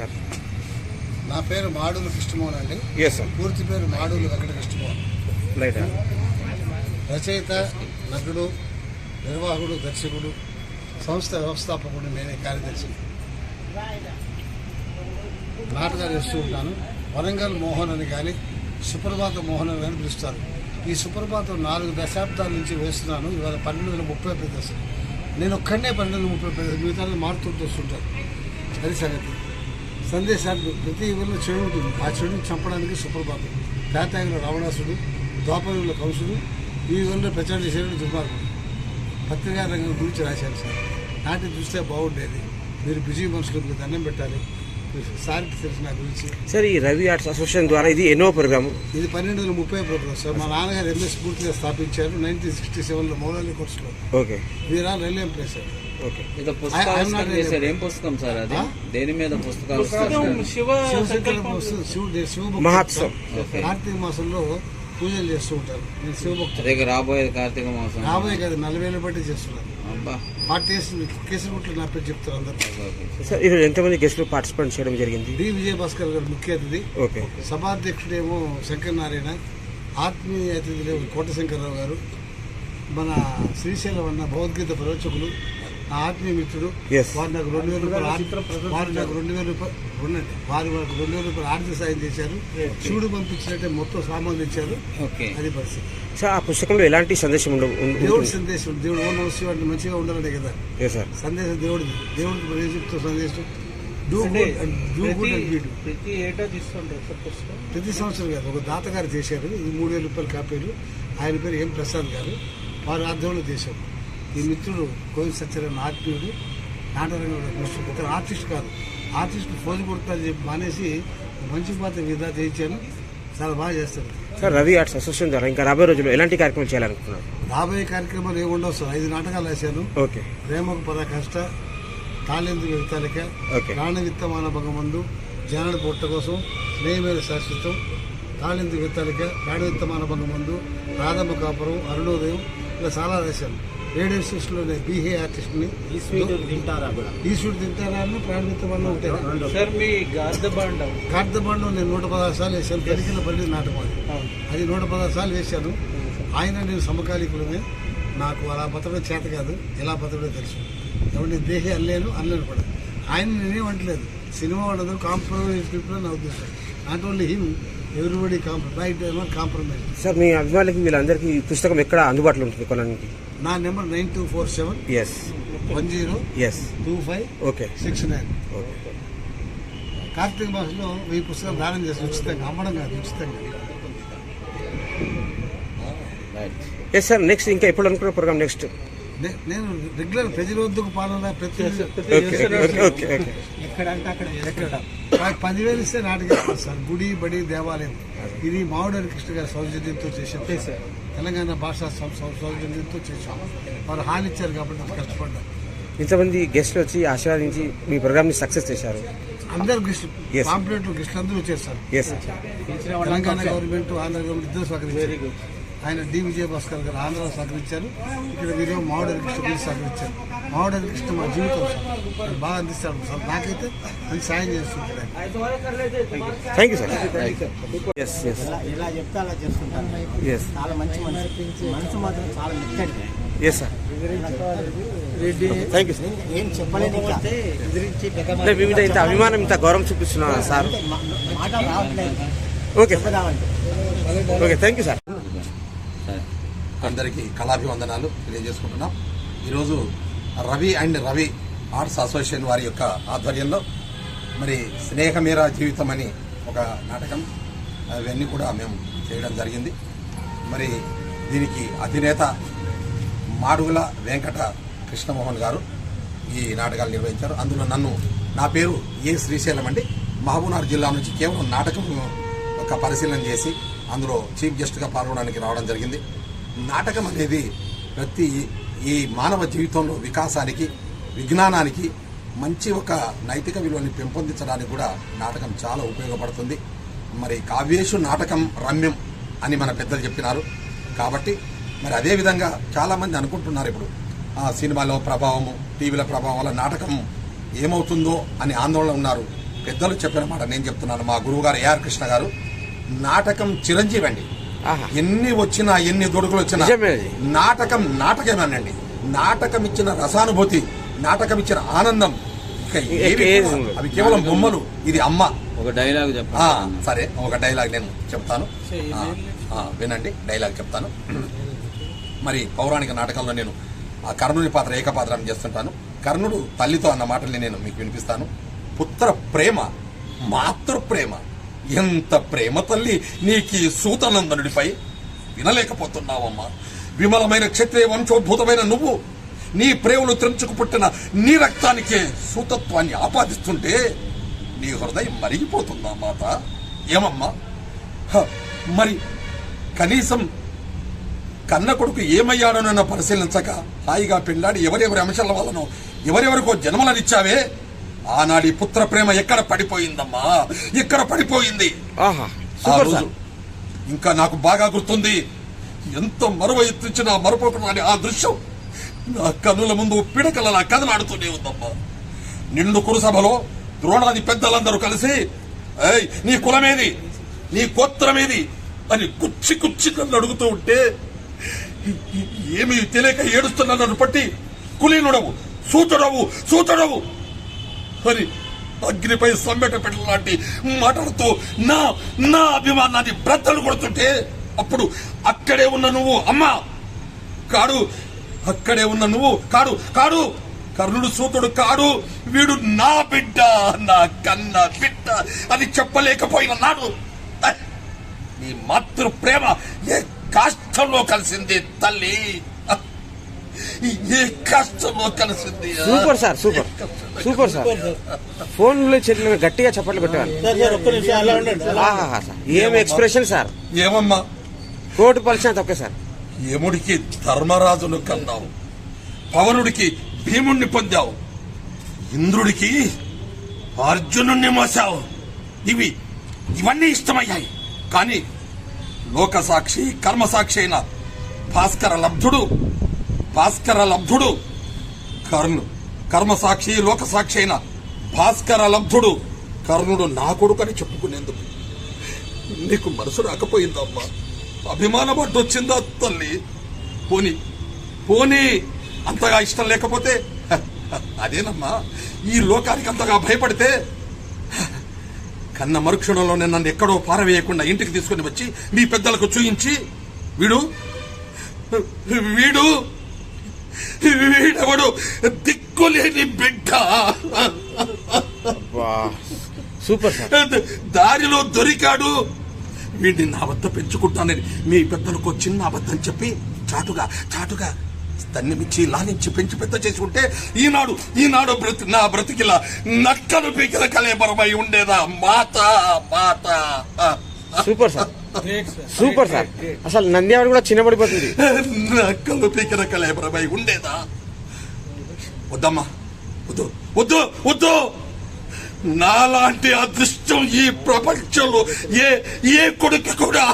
Sir. నా పేరు మాడులు కృష్ణమోహన్ అండి. ఎస్ సార్ పూర్తి పేరు మాడులు వెంకట కృష్ణమోహన్. రైట్ రచయిత నటుడు నిర్వాహకుడు దర్శకుడు సంస్థ వ్యవస్థాపకుడు నేనే కార్యదర్శి. నాటకాలు వేస్తూ ఉంటాను. వరంగల్ మోహన్ అని కానీ సుప్రభాత మోహన్ అని కానీ పిలుస్తారు. ఈ సుప్రభాతం నాలుగు దశాబ్దాల నుంచి వేస్తున్నాను. ఇవాళ పన్నెండు వందల ముప్పై ప్రదర్శన నేను ఒక్కడనే పన్నెండు వందల ముప్పై ప్రదర్శన మిగతా మారుతుంటూ వస్తుంటాను అది సంగతి సందేశాన్ని ప్రతి ఊరిలో చెడు ఉంటుంది. ఆ చెడుని చంపడానికి సుప్రభాతం. పేతాయుల రావణాసుడు ద్వాపరుల కంసుడు ఈ ఊరిలో ప్రచారం చేసేటువంటి దుర్మార్గుడు. పత్రికా రంగం గురించి రాశారు సార్. నాటి చూస్తే బాగుండేది. మీరు బిజీ మనుషులు దండం పెట్టాలి. సార్కి గురించి. సార్ ఈ రవి ఆర్ట్స్ అసోసియేషన్ ద్వారా ఇది ఎన్నో ప్రోగ్రామ్. ఇది పన్నెండు వందల ముప్పై ప్రోగ్రాం సార్. మా నాన్నగారు ఎంఎస్ పూర్తిగా స్థాపించారు నైన్టీన్ సిక్స్టీ సెవెన్లో మౌలాలి కోర్సులో okay. Veera railway employee sir okay. చేశారు ఏం పుస్తకం సార్ అది? దేని మీద పుస్తకాలు శివుడు శివభక్తుడు మహోత్సవం. కార్తీక మాసంలో పూజలు చేస్తూ ఉంటారు. నేను శివభక్తుడు. అదే రాబోయేది కార్తీక మాసం. రాబోయే కదా నలభై ఏళ్ళ బట్టి చేస్తున్నాను కేసుగుట్లు నా పేరు చెప్తారు అందరు. సార్ ఎంతమంది గెస్టులు పార్టిసిపేట్ చేయడం జరిగింది? డి. విజయభాస్కర్ గారు ముఖ్య అతిథి. ఓకే. సభాధ్యక్షుడేమో శంకర్ నారాయణ ఆత్మీయ అతిథులేమో కోట శంకర్రావు గారు మన శ్రీశైలం అన్న భగవద్గీత ప్రవచకులు నా ఆత్మీయ మిత్రుడు Yes. వారు నాకు రెండు వేల రూపాయలు ఆర్థిక- వారు నాకు రెండు వేల రూపాయలు ఉండండి వారు నాకు రెండు వేల రూపాయలు ఆర్థిక సాయం చేశారు. శివుడు పంపించినట్టే మొత్తం సామాన్లు ఇచ్చారు ఓకే అది పరిస్థితి. సార్ ఆ పుస్తకంలో ఎలాంటి సందేశం ఉండ దేవుడి సందేశం దేవుడు ఓన్ వాడిని మంచిగా ఉండాలనే కదా. ఏ సార్ సందేశం దేవుడిది. దేవుడికి చెప్తూ సందేశం. ప్రతి ఏటా ప్రతి సంవత్సరం కాదు. ఒక దాతగారు చేశారు. ఇది మూడు వేల రూపాయల కాపీలు. ఆయన పేరు ఎం ప్రసాద్ గారు. వారి ఆధ్వర్యంలో చేశాం ఈ మిత్రుడు కోవి సత్యనారాయణ ఆత్మీయుడు నాటరంగంలో మిస్టర్ ఇతను ఆర్టిస్ట్ కాదు. ఆర్టిస్ట్ ఫోజు కొడతారని చెప్పి మానేసి మంచి పాత విధా చేయించాను. చాలా బాగా చేస్తారు సార్ రవి ఆర్ట్స్ అసోసియేషన్ ద్వారా ఇంకా రాబోయే రోజుల్లో ఎలాంటి కార్యక్రమాలు చేయాలనుకుంటున్నారు? రాబోయే కార్యక్రమాలు ఏమి ఉండవు సార్. ఐదు నాటకాలు వేశాను ఓకే. ప్రేమకు పరాకాష్ట తాళెందు విడతాలిక ఓకే. ప్రాణ విత్తమాన భగమందు జనన పొట్ట కోసం స్నేహమైన శాశ్వతం తాళెందు విత్తాలిక ప్రాణ విత్తమాన భగమందు రాధమ్మ కాపురం అరుణోదయం ఇలా చాలా రాశాను. రేడియో స్టేషన్లో నేను బీహే ఆర్టిస్ట్ని. ఈ స్వీట్ తింటారా కూడా? ఈ తింటారా అన్న ప్రాణ విత్తమాన ఒకటే సార్ మీ గార్దబాండం కార్తబండం నేను నూట పదహారు సార్లు వేశాను. పెరిగిన పల్లి నాటకం అది అది నూట పదహారు సార్లు వేశాను. ఆయన నేను సమకాలీకులమే. నాకు అలా బతకడం చేత కాదు. ఎలా బతకడో తెలుసు. ఎవరిని దేహి అనలేను అనలేను కూడా. ఆయన నేనేం అంటలేదు సినిమా ఉండదు కాంప్రమైజ్ పీపుల్ నా ఉద్దేశం. Not only him everybody compromise compromise. Sir మీ అభిమానులకి వీళ్ళందరికీ ఈ పుస్తకం ఎక్కడ అందుబాటులో ఉంటుంది కొనడానికి నా number nine two four seven. Yes one zero. Yes two five. Okay six nine. Okay Kartika మాసంలో వెయ్యి పుస్తకాలు దానం చేసి ఉచితంగా అమ్మడం కాదు ఉచితంగా. ఎస్ సార్ నెక్స్ట్ ఇంకా ఎప్పుడు అనుకున్న ప్రోగ్రామ్ నెక్స్ట్ నేను రెగ్యులర్ ప్రజల వద్దకు పాలన ప్రతి ఓకే ఎక్కడంటే అక్కడ ఎక్కడ. పదివేలు ఇస్తే నాటకం సార్ గుడి బడి దేవాలయం. ఇది మావుడని కృష్ణ గారి సౌజన్యంతో చేశాం సార్. తెలంగాణ భాషా సౌజన్యంతో చేశాం వారు హాల్ ఇచ్చారు కాబట్టి కష్టపడ్డా ఇంతమంది గెస్ట్లు వచ్చి ఆశీర్వాదించి మీ ప్రోగ్రామ్ని సక్సెస్ చేశారు. అందరు గిస్ట్ Yes. పాంప్లెట్లు గిస్టులు అందరూ yes Telangana government Andhra government ఇద్దరు సహకరించారు. ఆయన డి. విజయభాస్కర్ గారు ఆంధ్రలో సహకరించారు. ఇక్కడ వీరు మావుడని కృష్ణ గురించి సహకరించారు. మావుడని కృష్ణ మా జీవితం సార్. బాగా అందిస్తాడు సార్ నాకైతే మంచి సాయం చేస్తుంటాడు ఆయన thank you sir yes yes ఇలా చెప్తే అలా చాలా మంచి మనసు మాత్రం చాలా yes sir thank you sir ఏం చెప్పలేదు మీ మీద ఇంత అభిమానం ఇంత గౌరవం చూపిస్తున్నా sir? Okay okay thank you సరే అందరికీ కళాభివందనాలు తెలియజేసుకుంటున్నాం. ఈరోజు Ravi and Ravi arts association వారి యొక్క ఆధ్వర్యంలో మరి స్నేహమేరా జీవితం అని ఒక నాటకం అవన్నీ కూడా మేము చేయడం జరిగింది. మరి దీనికి అధినేత మాడుగుల వెంకట కృష్ణమోహన్ గారు ఈ నాటకాలు నిర్వహించారు. అందులో నన్ను నా పేరు ఏ శ్రీశైలం అండి. మహబూబ్నగర్ జిల్లా నుంచి కేవలం నాటకం ఒక పరిశీలన చేసి అందులో చీఫ్ గెస్ట్గా పాల్గొనడానికి రావడం జరిగింది. నాటకం అనేది ప్రతి ఈ మానవ జీవితంలో వికాసానికి విజ్ఞానానికి మంచి ఒక నైతిక విలువని పెంపొందించడానికి కూడా నాటకం చాలా ఉపయోగపడుతుంది. మరి కావ్యేషు నాటకం రమ్యం అని మన పెద్దలు చెప్పినారు. కాబట్టి మరి అదే విధంగా అనుకుంటున్నారు ఇప్పుడు ఆ సినిమాలో ప్రభావము టీవీల ప్రభావం వల్ల నాటకం ఏమవుతుందో అని ఆందోళన ఉన్నారు. పెద్దలు చెప్పిన మాట నేను చెప్తున్నాను మా గురువుగారు ఏఆర్ కృష్ణ గారు. నాటకం చిరంజీవి అండి. ఎన్ని వచ్చినా ఎన్ని దొడుకులు వచ్చినా. నాటకం నాటకమేనండి. నాటకం ఇచ్చిన రసానుభూతి నాటకం ఇచ్చిన ఆనందం. అవి కేవలం బొమ్మలు ఇది అమ్మ. ఒక డైలాగ్ చెప్పండి. సరే ఒక డైలాగ్ నేను చెప్తాను. వినండి డైలాగ్ చెప్తాను. మరి పౌరాణిక నాటకంలో నేను ఆ కర్ణుని పాత్ర ఏకపాత్రం చేస్తుంటాను. కర్ణుడు తల్లితో అన్న మాటల్ని నేను మీకు వినిపిస్తాను. పుత్ర ప్రేమ మాతృ ప్రేమ. ఎంత ప్రేమ తల్లి నీకి సూతనందనుడిపై వినలేకపోతున్నావమ్మా. విమలమైన క్షత్రియ వంశోద్భూతమైన నువ్వు నీ ప్రేమను త్రించుకు పుట్టిన నీ రక్తానికే సూతత్వాన్ని ఆపాదిస్తుంటే నీ హృదయం మరిగిపోతుందా మాత? ఏమమ్మా? హ, మరి కనీసం కన్న కొడుకు ఏమయ్యాడోనన్న పరిశీలించక హాయిగా పెళ్ళాడి ఎవరెవరి అంశాల వలనో ఎవరెవరికో జన్మలనిచ్చావే? ఆనాడి పుత్ర ప్రేమ ఎక్కడ పడిపోయిందమ్మా? ఎక్కడ పడిపోయింది? ఇంకా నాకు బాగా గుర్తుంది. ఎంత మరువ ఎత్తించిన మరపోకరాని ఆ దృశ్యం. నా కన్నుల ముందు పిడకలలా కదలాడుతూనే ఉందమ్మా. నిండు కురుసభలో ద్రోణాది పెద్దలందరూ కలిసి ఏయ్ నీ కులమేది? నీ గోత్రమేది? అని కుచ్చి కుచ్చి నన్ను అడుగుతూ ఉంటే ఏమీ తెలియక ఏడుస్తున్న నన్ను పట్టి కులీనుడవు సూతుడవు సూతుడవు. అని అగ్నిపై సమ్మెట పెట్టలాంటి మాట్లాడుతూ నా నా అభిమానాన్ని బ్రద్దలు కొడుతుంటే అప్పుడు అక్కడే ఉన్న నువ్వు అమ్మా! కాడు అక్కడే ఉన్న నువ్వు కాడు కాడు! కర్ణుడు సూతుడు కాడు! వీడు నా బిడ్డ నా కన్న బిడ్డ అని చెప్పలేకపోయిన నాడు నీ మాతృ ప్రేమ ఏ కాష్టంలో కలిసింది తల్లి? ఏ కష్టంలో కలిసింది super sir super. Super sir. ఫోన్లో మీద గట్టిగా చప్పట్లు కొట్టేవాళ్ళు. సార్ సార్ ఒక్క నిమిషం అలా ఉండండి. అలా ఆహా సార్. ఏం ఎక్స్ప్రెషన్ సార్? ఏమమ్మా? కోటి పలిచిన తొక్కే సార్. యముడికి ధర్మరాజును కన్నావు. పవనుడికి భీముణ్ణి పొందావు. ఇంద్రుడికి అర్జునుణ్ణి మోసావు. ఇవి ఇవన్నీ ఇష్టమయ్యాయి. కానీ లోకసాక్షి కర్మసాక్షి అయిన భాస్కర లబ్ధుడు భాస్కర లబ్ధుడు. కర్ణు కర్మసాక్షి లోకసాక్షి అయిన భాస్కర లబ్ధుడు. కర్ణుడు నా కొడుకని చెప్పుకునేందుకు. నీకు మనసు రాకపోయిందమ్మా అభిమాన అడ్డొచ్చిందా తల్లి? పోని పోనీ అంతగా ఇష్టం లేకపోతే? అదేనమ్మా ఈ లోకానికి అంతగా భయపడితే? కన్న మరుక్షణంలోనే నన్ను ఎక్కడో పారవేయకుండా ఇంటికి తీసుకుని వచ్చి మీ పెద్దలకు చూయించి వీడు వీడు వీడెవడు? దిక్కులేని బిడ్డ. సూపర్ దారిలో దొరికాడు. వీడిని నా వద్ద పెంచుకుంటానని మీ పెద్దలకు చిన్న అబద్ధం చెప్పి చాటుగా చాటుగా తన్నిమిచ్చి లానించి పెంచి పెద్ద చేసి ఉంటే ఈనాడు ఈనాడు బ్రతి నా బ్రతికిలా నక్కలు పీకిన కలేబరమై ఉండేదా? మాత మాత. Super sir. Super sir. అసలు నంద్యాల కూడా చిన్నబడిపోతుంది. నక్కలు పీకిన కలేబరమై ఉండేదా? వద్దమ్మా వద్దు వద్దు వద్దు. నాలాంటి అదృష్టం ఈ ప్రపంచంలో ఏ ఏ కొడుకు కూడా